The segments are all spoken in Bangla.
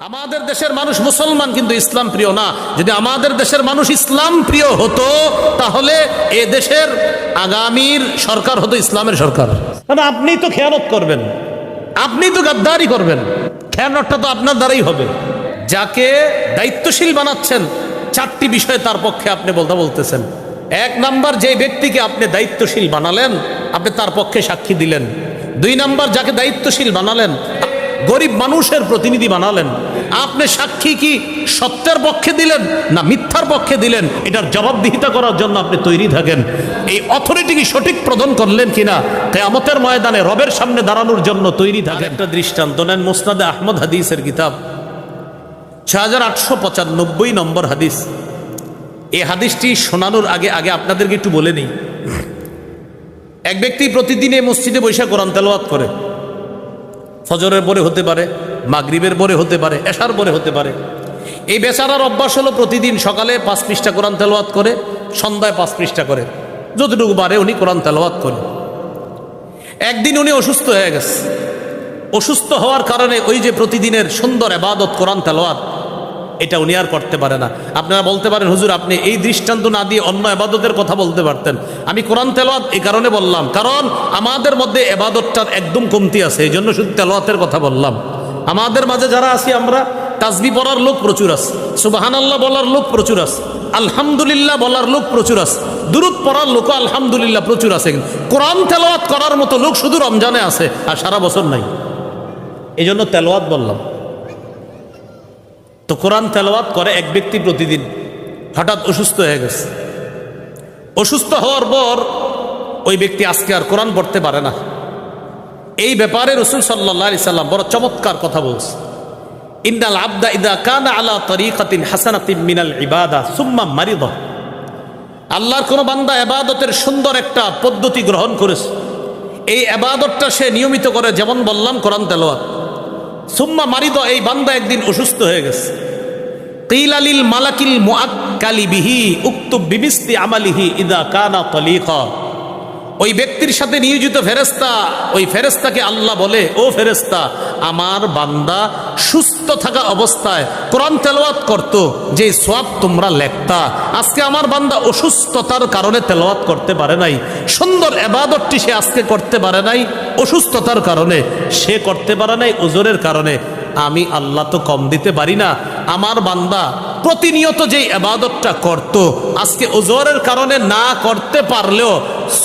আমাদের দেশের মানুষ মুসলমান কিন্তু ইসলাম প্রিয় না। যদি আমাদের দেশের মানুষ ইসলাম প্রিয় হতো তাহলে এ দেশের আগামীর সরকার হতো ইসলামের সরকার। কারণ আপনি তো খেয়ানত করবেন। আপনি তো গাদ্দারি করবেন। খেয়ানতটা তো আপনার দ্বারাই হবে। যাকে দায়িত্বশীল বানাচ্ছেন চারটি বিষয়ে তার পক্ষে আপনি বলতে বলতেছেন। এক নাম্বার যে ব্যক্তিকে আপনি দায়িত্বশীল বানালেন আপনি তার পক্ষে সাক্ষী দিলেন। দুই নাম্বার যাকে দায়িত্বশীল বানালেন গরিব মানুষের প্রতিনিধি বানালেন। আপনি সাক্ষী কি সত্যের পক্ষে দিলেন না মিথ্যার পক্ষে দিলেন? এটার জবাবদিহিতা করার জন্য আপনি তৈরি থাকেন। এই অথরিটি কি সঠিক প্রদান করলেন কিনা? কেয়ামতের ময়দানে রবের সামনে দাঁড়ানোর জন্য তৈরি থাকেন। একটা দৃষ্টান্ত নেন মুসনাদে আহমদ হাদিসের কিতাব। ছ হাজার আটশো পঁচানব্বই নম্বর হাদিস। এই হাদিসটি শোনানোর আগে আগে আপনাদেরকে একটু বলে নিই। এক ব্যক্তি প্রতিদিন মসজিদে বৈশাখ কোরআন তেলাওয়াত করে। ফজরের পরে হতে পারে, মাগরিবের পরে হতে পারে, এশার পরে হতে পারে। এই বেচারার অভ্যাস হলো প্রতিদিন সকালে পাঁচ পৃষ্ঠা কোরআন তেলাওয়াত করে, সন্ধ্যায় পাঁচ পৃষ্ঠা করে। যতটুকু পারে উনি কোরআন তেলাওয়াত করেন। একদিন উনি অসুস্থ হয়ে গেছে। অসুস্থ হওয়ার কারণে ওই যে প্রতিদিনের সুন্দর আবাদত কোরআন তেলাওয়াত এটা উনি আর করতে পারে না। আপনারা বলতে পারেন, হুজুর, আপনি এই দৃষ্টান্ত না দিয়ে অন্য এবাদতের কথা বলতে পারতেন। আমি কোরআন তেলোয়াত এই কারণে বললাম, কারণ আমাদের মধ্যে এবাদতটার একদম কমতি আছে, এই জন্য শুধু তেলোয়াতের কথা বললাম। আমাদের মাঝে যারা আছি আমরা, তাজবি পড়ার লোক প্রচুর আছে সুবাহান আল্লাহ বলার লোক প্রচুর আছে, আলহামদুলিল্লাহ বলার লোক প্রচুর আছে দূরত পড়ার লোক আলহামদুলিল্লাহ প্রচুর আছে কোরআন তেলাওয়াত করার মতো লোক শুধু রমজানে আছে আর সারা বছর নাই। এই জন্য তেলাওয়াত বললাম। তো কোরআন তেলাওয়াত করে এক ব্যক্তি প্রতিদিন, হঠাৎ অসুস্থ হয়ে গেছে। অসুস্থ হওয়ার পর ওই ব্যক্তি আজকে আর কোরআন পড়তে পারে না। এই ব্যাপারে রসুল সাল্লাহ সাল্লাম বড় চমৎকার কথা বলছে। ইন্দাল আবদা ইদা কানা আলা তরিকাতিন হাসানাতিন মিনাল ইবাদা সুম্মা মারিদ। আল্লাহর কোন বান্দা এবাদতের সুন্দর একটা পদ্ধতি গ্রহণ করেছে। এই এবাদতটা সে নিয়মিত করে, যেমন বললাম কোরআন তেলাওয়াত। সুম্মা মারিদ, এই বান্দা একদিন অসুস্থ হয়ে গেছে। কিলালিল মালাকিল মুআক্কালি বিহি উক্তু বিবিস্তি আমালিহি ইদা কানা তলিকা। ওই ব্যক্তির সাথে নিয়োজিত ফেরেস্তা ওই ফেরেস্তাকে আল্লাহ বলে, ও ফেরেস্তা আমার বান্দা সুস্থ থাকা অবস্থায় কোরআন তেলাওয়াত করত যে সোয়াব তোমরা লেখতা। আজকে আমার বান্দা অসুস্থতার কারণে তেলাওয়াত করতে পারে নাই, সুন্দর এবাদতটি সে আজকে করতে পারে নাই, অসুস্থতার কারণে সে করতে পারে নাই ওজোরের কারণে। আমি আল্লাহ তো কম দিতে পারি না। আমার বান্দা প্রতিনিয়ত যেই এবাদতটা করত, আজকে ওজোরের কারণে না করতে পারলেও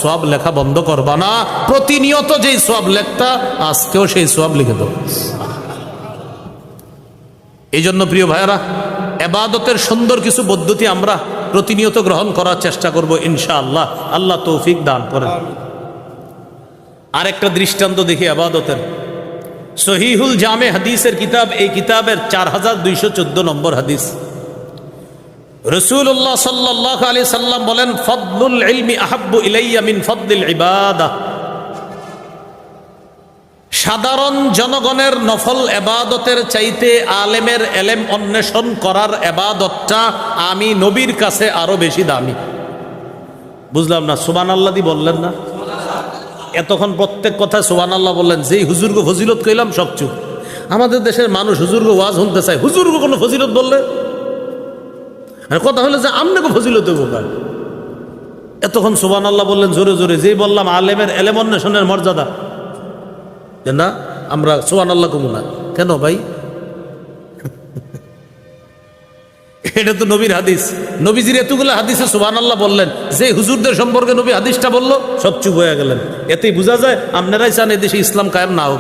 সব লেখা বন্ধ করবা না। প্রতিনিয়ত যেই সব লেখতা, আজকেও সেই সব লিখে দেবো। এই জন্য প্রিয় ভাইয়েরা, এবাদতের সুন্দর কিছু পদ্ধতি আমরা প্রতিনিয়ত গ্রহণ করার চেষ্টা করব ইনশা আল্লাহ আল্লাহ তৌফিক দান করেন। আরেকটা দৃষ্টান্ত দেখি আবাদতের সহিহুল জামে হাদিসের কিতাব, এই কিতাবের চার হাজার দুইশো চোদ্দ নম্বর হাদিস। রসুল্লাহ সাল্লাহ আলি সাল্লাম বলেন, ফদলুল ইলমি আহাব্বু ইলাইয়া মিন ইবাদা। সাধারণ জনগণের নফল এবাদতের চাইতে আলেমের এলেম অন্বেষণ করার এবাদতটা আমি নবীর কাছে আরও বেশি দামি। বুঝলাম না সুবান আল্লাহ দি বললেন না? এতক্ষণ প্রত্যেক কথা সুবান আল্লাহ বললেন, যেই হুজুর্গ ফজিলত কইলাম সব চুপ। আমাদের দেশের মানুষ হুজুর্গ ওয়াজ শুনতে চায়, হুজুর্গ কোনো ফজিলত বললে? কথা হলো যে আমনে ফজিলত বোকার এতক্ষণ সুবান আল্লাহ বললেন, জোরে জোরে, যেই বললাম, আলেমের, এলেম অন্বেষণের মর্যাদা। না, আমরা সোহান আল্লাহ কমু না। কেন ভাই? এটা তো নবীর হাদিস। নবীজির এতগুলো হাদিসে সুবান আল্লাহ বললেন। যে হুজুরদের সম্পর্কে নবী হাদিসটা বলল, সব চুপ হয়ে গেলেন। এতেই বোঝা যায় আপনারাই চান এদেশে ইসলাম কায়েম না হোক।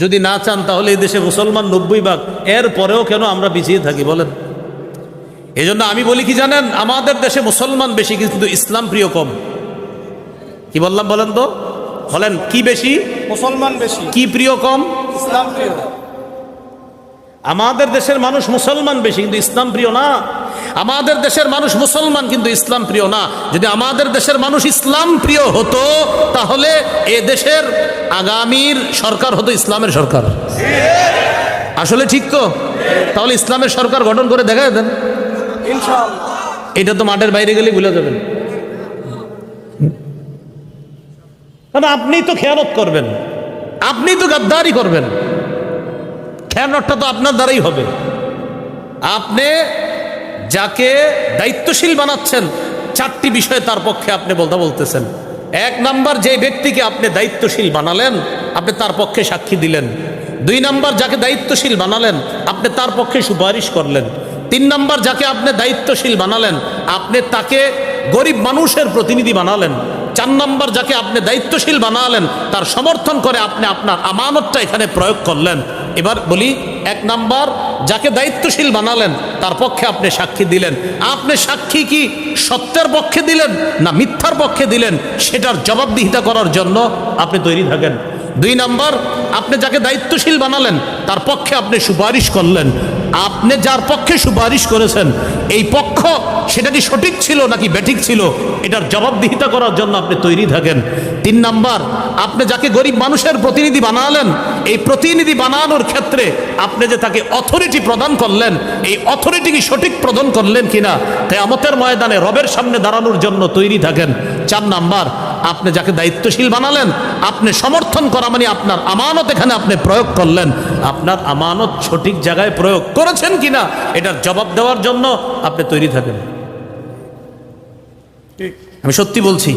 যদি না চান তাহলে এই দেশে মুসলমান নব্বই ভাগ। এর পরেও কেন আমরা পিছিয়ে থাকি বলেন? এই জন্য আমি বলি কি জানেন আমাদের দেশে মুসলমান বেশি কিন্তু ইসলাম প্রিয় কম। কি বললাম বলেন তো? বলেন কি বেশি? মুসলমান বেশি। কি প্রিয় কম? ইসলাম প্রিয়। আমাদের দেশের মানুষ মুসলমান বেশি কিন্তু ইসলাম প্রিয় না। আমাদের দেশের মানুষ মুসলমান কিন্তু ইসলাম প্রিয় না। যদি আমাদের দেশের মানুষ ইসলাম প্রিয় হতো তাহলে এ দেশের আগামীর সরকার হতো ইসলামের সরকার। আসলে ঠিক তো? তাহলে ইসলামের সরকার গঠন করে দেন। ইনশাআল্লাহ। এটা তো মাঠের বাইরে গেলে ভুলে যাবেন। কারণ আপনি তো খেয়ানত করবেন। আপনি তো গাদ্দারি করবেন। খেয়ানটটা তো আপনার দ্বারাই হবে। আপনি যাকে দায়িত্বশীল বানাচ্ছেন, চারটি বিষয়ে তার পক্ষে আপনি বলতে বলতেছেন। এক নাম্বার, যে ব্যক্তিকে আপনি দায়িত্বশীল বানালেন, আপনি তার পক্ষে সাক্ষী দিলেন। দুই নাম্বার, যাকে দায়িত্বশীল বানালেন, আপনি তার পক্ষে সুপারিশ করলেন। তিন নাম্বার, যাকে আপনি দায়িত্বশীল বানালেন, আপনি তাকে গরিব মানুষের প্রতিনিধি বানালেন। চার নাম্বার, যাকে আপনি দায়িত্বশীল বানালেন, তার সমর্থন করে আপনি আপনার আমানতটা এখানে প্রয়োগ করলেন। এবার বলি এক নাম্বার, যাকে দায়িত্বশীল বানালেন, তার পক্ষে আপনি সাক্ষী দিলেন। আপনি সাক্ষী কি সত্যের পক্ষে দিলেন না মিথ্যার পক্ষে দিলেন? সেটার জবাবদিহিতা করার জন্য আপনি তৈরি থাকেন। দুই নাম্বার, আপনি যাকে দায়িত্বশীল বানালেন, তার পক্ষে আপনি সুপারিশ করলেন। আপনি যার পক্ষে সুপারিশ করেছেন, এই পক্ষ সেটা কি সঠিক ছিল নাকি বেঠিক ছিল, এটার জবাবদিহিতা করার জন্য আপনি তৈরি থাকেন। তিন নাম্বার, আপনি যাকে গরিব মানুষের প্রতিনিধি বানালেন, এই প্রতিনিধি বানানোর ক্ষেত্রে আপনি যে তাকে অথরিটি প্রদান করলেন, এই অথরিটি কি সঠিক প্রদান করলেন কিনা, কেয়ামতের ময়দানে রবের সামনে দাঁড়ানোর জন্য তৈরি থাকেন। চার নাম্বার আপনি যাকে দায়িত্বশীল বানালেন, আপনি সমর্থন করা মানে আপনার আমানত এখানে আপনি প্রয়োগ করলেন। আপনার আমানত সঠিক জায়গায় প্রয়োগ করেছেন কিনা, এটার জবাব দেওয়ার জন্য আপনি তৈরি থাকেন। আমি সত্যি বলছি,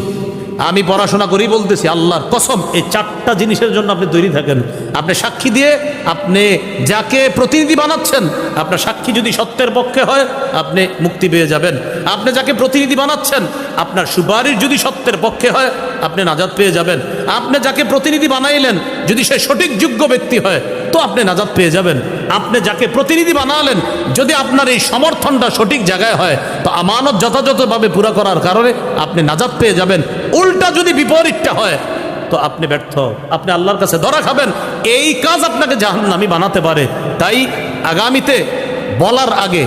আমি পড়াশোনা করেই বলতেছি, আল্লাহর কসম, এই চারটা জিনিসের জন্য আপনি তৈরি থাকেন। আপনি সাক্ষী দিয়ে আপনি যাকে প্রতিনিধি বানাচ্ছেন, আপনার সাক্ষী যদি সত্যের পক্ষে হয়, আপনি মুক্তি পেয়ে যাবেন। আপনি যাকে প্রতিনিধি বানাচ্ছেন, আপনার সুপারিশ যদি সত্যের পক্ষে হয়, আপনি নাজাদ পেয়ে যাবেন। আপনি যাকে প্রতিনিধি বানাইলেন, যদি সে সঠিক যোগ্য ব্যক্তি হয় তো আপনি নাজাদ পেয়ে যাবেন। আপনি যাকে প্রতিনিধি বানালেন, যদি আপনার এই সমর্থনটা সঠিক জায়গায় হয়, তো আমানত যথাযথভাবে পুরা করার কারণে আপনি নাজাদ পেয়ে যাবেন। উল্টা যদি বিপরীতটা হয়, তো আপনি ব্যর্থ। আপনি আল্লাহর কাছে ধরা খাবেন। এই কাজ আপনাকে জাহান্নামি বানাতে পারে। তাই আগামীতে বলার আগে,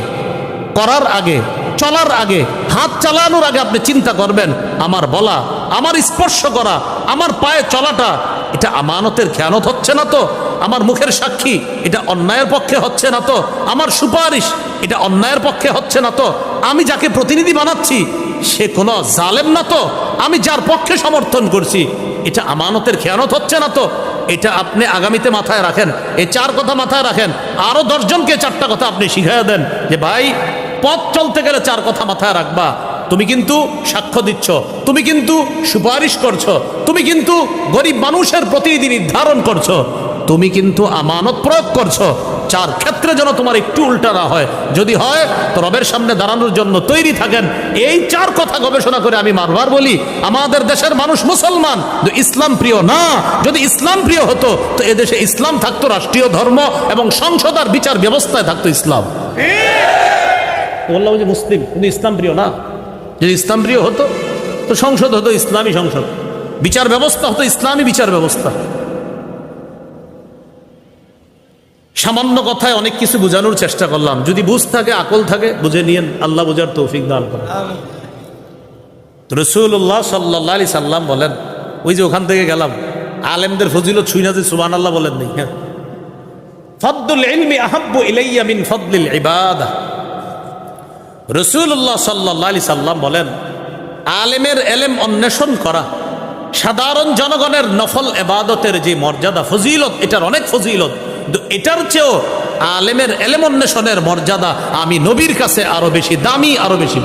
করার আগে চলার আগে, হাত চালানোর আগে আপনি চিন্তা করবেন, আমার বলা, আমার স্পর্শ করা, আমার পায়ে চলাটা, এটা আমানতের খেয়ানত হচ্ছে না তো? আমার মুখের সাক্ষী, এটা অন্যায়ের পক্ষে হচ্ছে না তো? আমার সুপারিশ, এটা অন্যায়ের পক্ষে হচ্ছে না তো? আমি যাকে প্রতিনিধি বানাচ্ছি, সে কোনো জালেম না তো? আমি যার পক্ষে সমর্থন করছি, এটা আমানতের খেয়ানত হচ্ছে না তো? এটা আপনি আগামীতে মাথায় রাখেন। এই চার কথা মাথায় রাখেন। আরও দশজনকে চারটা কথা আপনি শিখাইয়া দেন যে, ভাই পথ চলতে গেলে চার কথা মাথায় রাখবা। তুমি কিন্তু সাক্ষ্য দিচ্ছ, তুমি কিন্তু সুপারিশ করছ, তুমি কিন্তু গরিব মানুষের প্রতিনিধি নির্ধারণ করছ, তুমি কিন্তু আমানত প্রয়োগ করছ। চার ক্ষেত্রে যেন তোমার একটু উল্টা না হয়। যদি হয়, তো রবের সামনে দাঁড়ানোর জন্য তৈরি থাকেন। এই চার কথা গবেষণা করে আমি বারবার বলি, আমাদের দেশের মানুষ মুসলমান ইসলাম প্রিয় না। যদি ইসলাম প্রিয় হতো, তো এদেশে ইসলাম থাকতো রাষ্ট্রীয় ধর্ম এবং সংসদ আর বিচার ব্যবস্থায় থাকতো ইসলাম। বললাম যে মুসলিম, কিন্তু ইসলাম প্রিয় না। যদি ইসলাম প্রিয় হতো, তো সংসদ হতো ইসলামী সংসদ। বিচার ব্যবস্থা হতো ইসলামী বিচার ব্যবস্থা। সামান্য কথায় অনেক কিছু বোঝানোর চেষ্টা করলাম। যদি বুঝ থাকে, আকল থাকে, বুঝে নিয়েন। আল্লাহ বোঝার তৌফিক দান করেন। রসুল্লাহ সাল্লাহ আলি সাল্লাম বলেন, ওই যে ওখান থেকে গেলাম, আলেমদের ফজিলত ছুই না যে সুবান আল্লাহ বলেন নেই হ্যাঁ। ফদ্দুল ইলমি আহাব্বু ইলাইয়া মিন ফদলিল ইবাদা। রসুল্লাহ সাল্লি সাল্লাম বলেন, আলেমের এলেম অন্বেষণ করা, সাধারণ জনগণের নফল এবাদতের যে মর্যাদা, ফজিলত, এটার অনেক ফজিলত এটার চেয়েও আলেমের এলেম অন্বেষণের মর্যাদা আমি নবীর কাছে আরও বেশি, দামি আরও বেশি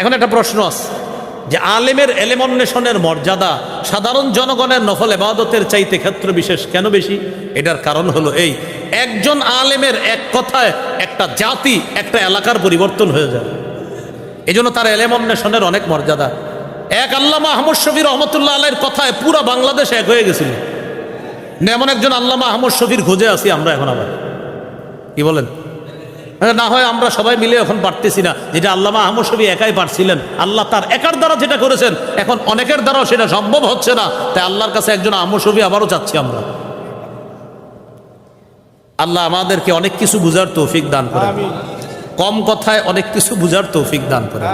এখন একটা প্রশ্ন আছে। যে আলেমের এলেম অন্বেষণের মর্যাদা সাধারণ জনগণের নফল এবাদতের চাইতে ক্ষেত্র বিশেষ কেন বেশি? এটার কারণ হলো এই, একজন আলেমের এক কথায় একটা জাতি, একটা এলাকার পরিবর্তন হয়ে যায়। এই জন্য তার এলেম অন্বেষণের অনেক মর্যাদা। এক আল্লামা আহমদ শফির রহমতুল্লাহ আলের কথায় পুরা বাংলাদেশ এক হয়ে গেছিল। এমন একজন আল্লামা আহমদ শফির খোঁজে আছি আমরা এখন আবার। কি বলেন? না হয় আমরা সবাই মিলে এখন পারতেছি না। যেটা আল্লামা আহমদ সবই একাই পারছিলেন। আল্লাহ তার একার দ্বারা যেটা করেছেন এখন অনেকের দ্বারাও সেটা সম্ভব হচ্ছে না। তাই আল্লাহর কাছে একজন আহমদ সবি আবারও চাচ্ছি আমরা। আল্লাহ আমাদেরকে অনেক কিছু বুঝার তৌফিক দান করে কম কথায় অনেক কিছু বুঝার তৌফিক দান করে